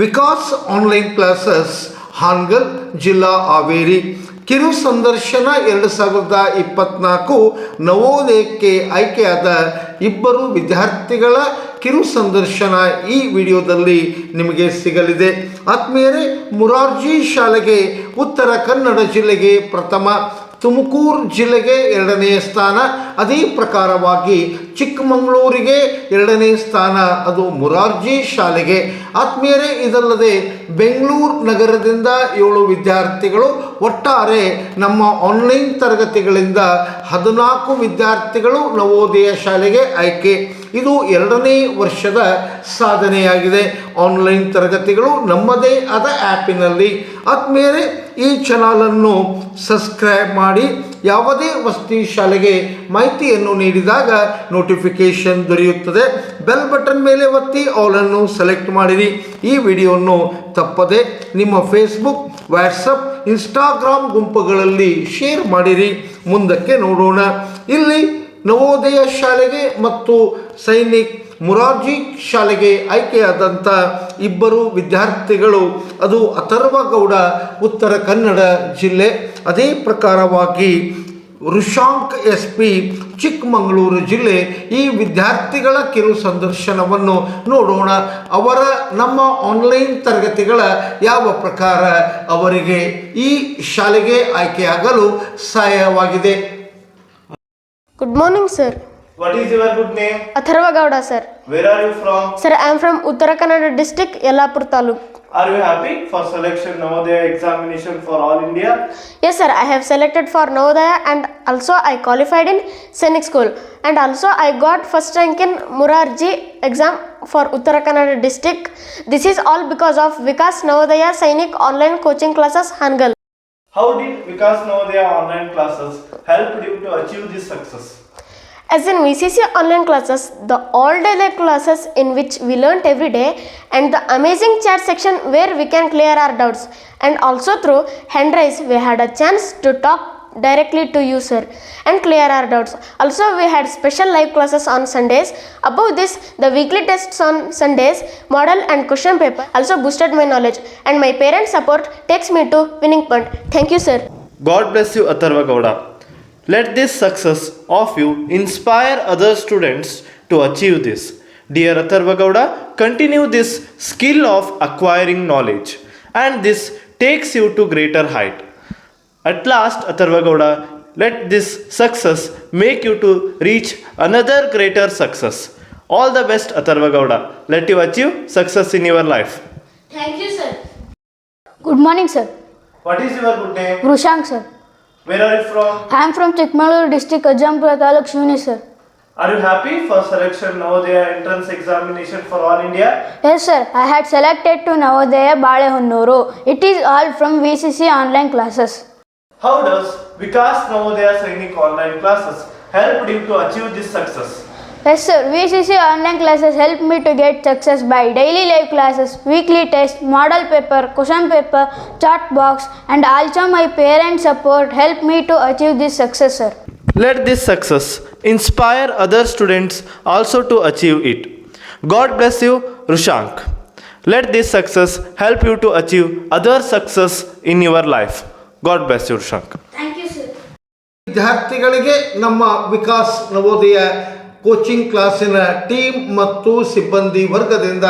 Vikas online classes, Hangal ಜಿಲ್ಲಾ ಹಾವೇರಿ. ಕಿರು ಸಂದರ್ಶನ ಎರಡು ಸಾವಿರದ ಇಪ್ಪತ್ನಾಲ್ಕು ನವೋದಯಕ್ಕೆ ಆಯ್ಕೆಯಾದ ಇಬ್ಬರು ವಿದ್ಯಾರ್ಥಿಗಳ ಕಿರು ಸಂದರ್ಶನ ಈ ವಿಡಿಯೋದಲ್ಲಿ ನಿಮಗೆ ಸಿಗಲಿದೆ. ಆತ್ಮೀಯರೇ, ಮುರಾರ್ಜಿ ಶಾಲೆಗೆ ಉತ್ತರ ಕನ್ನಡ ಜಿಲ್ಲೆಗೆ ಪ್ರಥಮ ತುಮಕೂರು ಜಿಲ್ಲೆಗೆ ಎರಡನೇ ಸ್ಥಾನ. ಅದೇ ಪ್ರಕಾರವಾಗಿ ಚಿಕ್ಕಮಗಳೂರಿಗೆ ಎರಡನೇ ಸ್ಥಾನ. ಅದು ಮುರಾರ್ಜಿ ಶಾಲೆಗೆ. ಆತ್ಮೀಯರೇ, ಇದಲ್ಲದೆ ಬೆಂಗಳೂರು ನಗರದಿಂದ ಏಳು ವಿದ್ಯಾರ್ಥಿಗಳು, ಒಟ್ಟಾರೆ ನಮ್ಮ ಆನ್ಲೈನ್ ತರಗತಿಗಳಿಂದ ಹದಿನಾಲ್ಕು ವಿದ್ಯಾರ್ಥಿಗಳು ನವೋದಯ ಶಾಲೆಗೆ ಆಯ್ಕೆ. ಇದು ಎರಡನೇ ವರ್ಷದ ಸಾಧನೆಯಾಗಿದೆ. ಆನ್ಲೈನ್ ತರಗತಿಗಳು ನಮ್ಮದೇ ಆದ ಆ್ಯಪಿನಲ್ಲಿ ಆದಮೇಲೆ ಈ ಚಾನಲನ್ನು ಸಬ್ಸ್ಕ್ರೈಬ್ ಮಾಡಿ ಯಾವುದೇ ವಸತಿ ಶಾಲೆಗೆ ಮಾಹಿತಿಯನ್ನು ನೀಡಿದಾಗ ನೋಟಿಫಿಕೇಷನ್ ದೊರೆಯುತ್ತದೆ. ಬೆಲ್ ಬಟನ್ ಮೇಲೆ ಒತ್ತಿ ಆಲನ್ನು ಸೆಲೆಕ್ಟ್ ಮಾಡಿರಿ. ಈ ವಿಡಿಯೋವನ್ನು ತಪ್ಪದೆ ನಿಮ್ಮ ಫೇಸ್ಬುಕ್ ವಾಟ್ಸಪ್ ಇನ್ಸ್ಟಾಗ್ರಾಮ್ ಗುಂಪುಗಳಲ್ಲಿ ಶೇರ್ ಮಾಡಿರಿ. ಮುಂದಕ್ಕೆ ನೋಡೋಣ. ಇಲ್ಲಿ ನವೋದಯ ಶಾಲೆಗೆ ಮತ್ತು ಸೈನಿಕ್ ಮುರಾರ್ಜಿ ಶಾಲೆಗೆ ಆಯ್ಕೆಯಾದಂಥ ಇಬ್ಬರು ವಿದ್ಯಾರ್ಥಿಗಳು. ಅದು ಅಥರ್ವಗೌಡ ಉತ್ತರ ಕನ್ನಡ ಜಿಲ್ಲೆ. ಅದೇ ಪ್ರಕಾರವಾಗಿ ಋಷಾಂಕ್ ಎಸ್ ಪಿ, ಚಿಕ್ಕಮಗಳೂರು ಜಿಲ್ಲೆ. ಈ ವಿದ್ಯಾರ್ಥಿಗಳ ಕಿರು ಸಂದರ್ಶನವನ್ನು ನೋಡೋಣ. ಅವರ ನಮ್ಮ ಆನ್ಲೈನ್ ತರಗತಿಗಳ ಯಾವ ಪ್ರಕಾರ ಅವರಿಗೆ ಈ ಶಾಲೆಗೆ ಆಯ್ಕೆಯಾಗಲು ಸಹಾಯವಾಗಿದೆ. Good morning, sir. What is your good name? Atharva Gowda, sir. Where are you from? Sir, I am from Uttarakanada district, Yellapur Taluk. Are you happy for selection Navodaya examination for all India? Yes, sir, I have selected for Navodaya and also I qualified in Sainik School. And also I got first rank in Murarji exam for Uttarakanada district. This is all because of Vikas Navodaya Sainik online coaching classes Hangal. How did Vikas Navodaya online classes help you to achieve this success? As in VCC online classes, the all day classes in which we learnt every day, and the amazing chat section where we can clear our doubts, and also through hand raise, we had a chance to talk directly to you, sir, and clear our doubts. Also, we had special live classes on Sundays. Above this, the weekly tests on Sundays, model and question paper also boosted my knowledge, and my parents' support takes me to winning point. Thank you, sir. God bless you, Atharva Gowda. Let this success of you inspire other students to achieve this. Dear Atharva Gowda, continue this skill of acquiring knowledge, and this takes you to greater height. At last, Atharva Gowda, let this success make you to reach another greater success. All the best, Atharva Gowda. Let you achieve success in your life. Thank you, sir. Good morning, sir. What is your good name? Rushank, sir. Where are you from? I am from Chikmagalur district, Ajampura Taluk, Shuni, sir. Are you happy for selection Navodaya entrance examination for all India? Yes, sir. I had selected to Navodaya Balehonnuru. It is all from VCC online classes. How does Vikas Navodaya Sainik online classes helped you to achieve this success? Yes, sir. VCC online classes help me to get success by daily live classes, weekly test, model paper, question paper, chat box, and also my parents' support help me to achieve this success, sir. Let this success inspire other students also to achieve it. God bless you, Rushank. Let this success help you to achieve other success in your life. God bless you Rushank. Thank you, sir. ವಿದ್ಯಾರ್ಥಿಗಳಿಗೆ ನಮ್ಮ Vikas Navodaya coaching ಕ್ಲಾಸಿನ team ಮತ್ತು ಸಿಬ್ಬಂದಿ ವರ್ಗದಿಂದ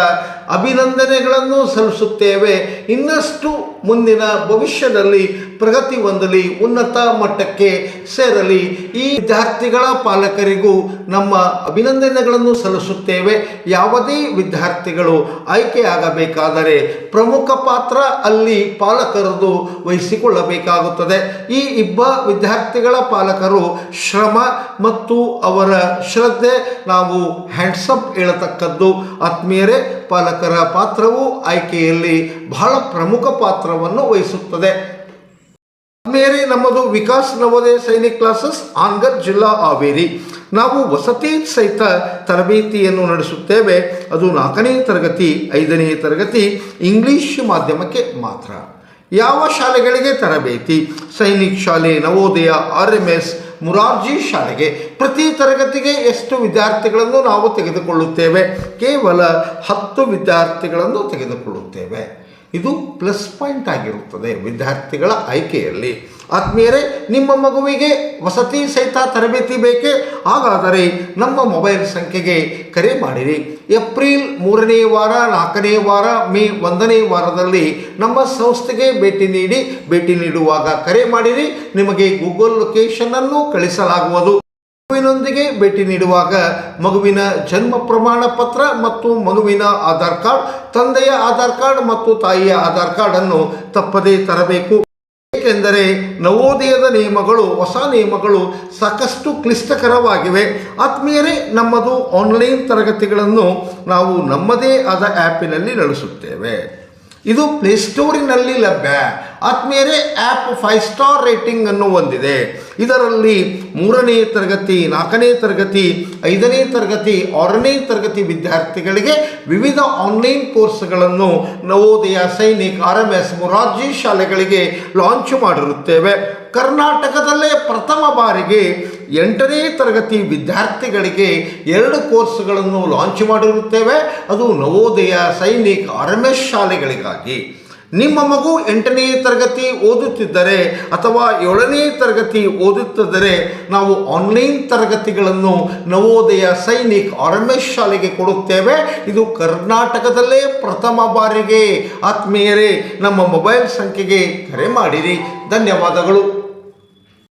ಅಭಿನಂದನೆಗಳನ್ನು ಸಲ್ಲಿಸುತ್ತೇವೆ. ಇನ್ನಷ್ಟು ಮುಂದಿನ ಭವಿಷ್ಯದಲ್ಲಿ ಪ್ರಗತಿ ಹೊಂದಲಿ, ಉನ್ನತ ಮಟ್ಟಕ್ಕೆ ಸೇರಲಿ. ಈ ವಿದ್ಯಾರ್ಥಿಗಳ ಪಾಲಕರಿಗೂ ನಮ್ಮ ಅಭಿನಂದನೆಗಳನ್ನು ಸಲ್ಲಿಸುತ್ತೇವೆ. ಯಾವುದೇ ವಿದ್ಯಾರ್ಥಿಗಳು ಆಯ್ಕೆಯಾಗಬೇಕಾದರೆ ಪ್ರಮುಖ ಪಾತ್ರ ಅಲ್ಲಿ ಪಾಲಕರದು ವಹಿಸಿಕೊಳ್ಳಬೇಕಾಗುತ್ತದೆ. ಈ ಇಬ್ಬ ವಿದ್ಯಾರ್ಥಿಗಳ ಪಾಲಕರು ಶ್ರಮ ಮತ್ತು ಅವರ ಶ್ರದ್ಧೆ ನಾವು ಹ್ಯಾಂಡ್ಸಪ್ ಹೇಳತಕ್ಕದ್ದು. ಆತ್ಮೀಯರೇ ಪಾಲಕರ ಪಾತ್ರವು ಆಯ್ಕೆಯಲ್ಲಿ ಬಹಳ ಪ್ರಮುಖ ಪಾತ್ರವನ್ನು ವಹಿಸುತ್ತದೆ. ಮೇರೆ ನಮ್ಮದು ವಿಕಾಸ್ ನವೋದಯ ಸೈನಿಕ್ ಕ್ಲಾಸಸ್, ಆನ್ಗರ್ ಜಿಲ್ಲಾ ಹಾವೇರಿ. ನಾವು ವಸತಿ ಸಹಿತ ತರಬೇತಿಯನ್ನು ನಡೆಸುತ್ತೇವೆ. ಅದು ನಾಲ್ಕನೇ ತರಗತಿ, ಐದನೇ ತರಗತಿ ಇಂಗ್ಲಿಷ್ ಮಾಧ್ಯಮಕ್ಕೆ ಮಾತ್ರ. ಯಾವ ಶಾಲೆಗಳಿಗೆ ತರಬೇತಿ? ಸೈನಿಕ್ ಶಾಲೆ Navodaya, R M S Morarji ಶಾಲೆಗೆ ಪ್ರತಿ ತರಗತಿಗೆ ಎಷ್ಟು ವಿದ್ಯಾರ್ಥಿಗಳನ್ನು ನಾವು ತೆಗೆದುಕೊಳ್ಳುತ್ತೇವೆ? ಕೇವಲ ಹತ್ತು ವಿದ್ಯಾರ್ಥಿಗಳನ್ನು ತೆಗೆದುಕೊಳ್ಳುತ್ತೇವೆ. ಇದು ಪ್ಲಸ್ ಪಾಯಿಂಟ್ ಆಗಿರುತ್ತದೆ ವಿದ್ಯಾರ್ಥಿಗಳ ಆಯ್ಕೆಯಲ್ಲಿ. ಆತ್ಮೀಯರೇ, ನಿಮ್ಮ ಮಗುವಿಗೆ ವಸತಿ ಸಹಿತ ತರಬೇತಿ ಬೇಕೇ? ಹಾಗಾದರೆ ನಮ್ಮ ಮೊಬೈಲ್ ಸಂಖ್ಯೆಗೆ ಕರೆ ಮಾಡಿರಿ. ಏಪ್ರಿಲ್ ಮೂರನೇ ವಾರ, ನಾಲ್ಕನೇ ವಾರ, ಮೇ ಒಂದನೇ ವಾರದಲ್ಲಿ ನಮ್ಮ ಸಂಸ್ಥೆಗೆ ಭೇಟಿ ನೀಡಿ. ಭೇಟಿ ನೀಡುವಾಗ ಕರೆ ಮಾಡಿರಿ. ನಿಮಗೆ ಗೂಗಲ್ ಲೊಕೇಶನನ್ನು ಕಳಿಸಲಾಗುವುದು. ಮಗುವಿನೊಂದಿಗೆ ಭೇಟಿ ನೀಡುವಾಗ ಮಗುವಿನ ಜನ್ಮ ಪ್ರಮಾಣ ಪತ್ರ ಮತ್ತು ಮಗುವಿನ ಆಧಾರ್ ಕಾರ್ಡ್, ತಂದೆಯ ಆಧಾರ್ ಕಾರ್ಡ್ ಮತ್ತು ತಾಯಿಯ ಆಧಾರ್ ಕಾರ್ಡ್ ಅನ್ನು ತಪ್ಪದೇ ತರಬೇಕು. ಏಕೆಂದರೆ ನವೋದಯದ ನಿಯಮಗಳು, ಹೊಸ ನಿಯಮಗಳು ಸಾಕಷ್ಟು ಕ್ಲಿಷ್ಟಕರವಾಗಿವೆ. ಆತ್ಮೀಯರೇ, ನಮ್ಮದು ಆನ್ಲೈನ್ ತರಗತಿಗಳನ್ನು ನಾವು ನಮ್ಮದೇ ಆದ ಆ್ಯಪಿನಲ್ಲಿ ನಡೆಸುತ್ತೇವೆ. ಇದು ಪ್ಲೇಸ್ಟೋರಿನಲ್ಲಿ ಲಭ್ಯ. ಆತ್ಮೀಯರೇ ಆ್ಯಪ್ ಫೈವ್ ಸ್ಟಾರ್ ರೇಟಿಂಗ್ ಅನ್ನು ಹೊಂದಿದೆ. ಇದರಲ್ಲಿ ಮೂರನೇ ತರಗತಿ, ನಾಲ್ಕನೇ ತರಗತಿ, ಐದನೇ ತರಗತಿ, ಆರನೇ ತರಗತಿ ವಿದ್ಯಾರ್ಥಿಗಳಿಗೆ ವಿವಿಧ ಆನ್ಲೈನ್ ಕೋರ್ಸ್ಗಳನ್ನು Navodaya Sainik R M S Morarji ಶಾಲೆಗಳಿಗೆ ಲಾಂಚ್ ಮಾಡಿರುತ್ತೇವೆ. ಕರ್ನಾಟಕದಲ್ಲೇ ಪ್ರಥಮ ಬಾರಿಗೆ ಎಂಟನೇ ತರಗತಿ ವಿದ್ಯಾರ್ಥಿಗಳಿಗೆ ಎರಡು ಕೋರ್ಸ್ಗಳನ್ನು ಲಾಂಚ್ ಮಾಡಿರುತ್ತೇವೆ. ಅದು Navodaya Sainik R M S ಶಾಲೆಗಳಿಗಾಗಿ. ನಿಮ್ಮ ಮಗು ಎಂಟನೇ ತರಗತಿ ಓದುತ್ತಿದ್ದರೆ ಅಥವಾ ಏಳನೇ ತರಗತಿ ಓದುತ್ತಿದ್ದರೆ ನಾವು ಆನ್ಲೈನ್ ತರಗತಿಗಳನ್ನು ನವೋದಯ ಸೈನಿಕ್ ಆರ್ ಶಾಲೆಗೆ ಕೊಡುತ್ತೇವೆ. ಇದು ಕರ್ನಾಟಕದಲ್ಲೇ ಪ್ರಥಮ ಬಾರಿಗೆ. ಆತ್ಮೀಯರೇ, ನಮ್ಮ ಮೊಬೈಲ್ ಸಂಖ್ಯೆಗೆ ಕರೆ ಮಾಡಿರಿ. ಧನ್ಯವಾದಗಳು.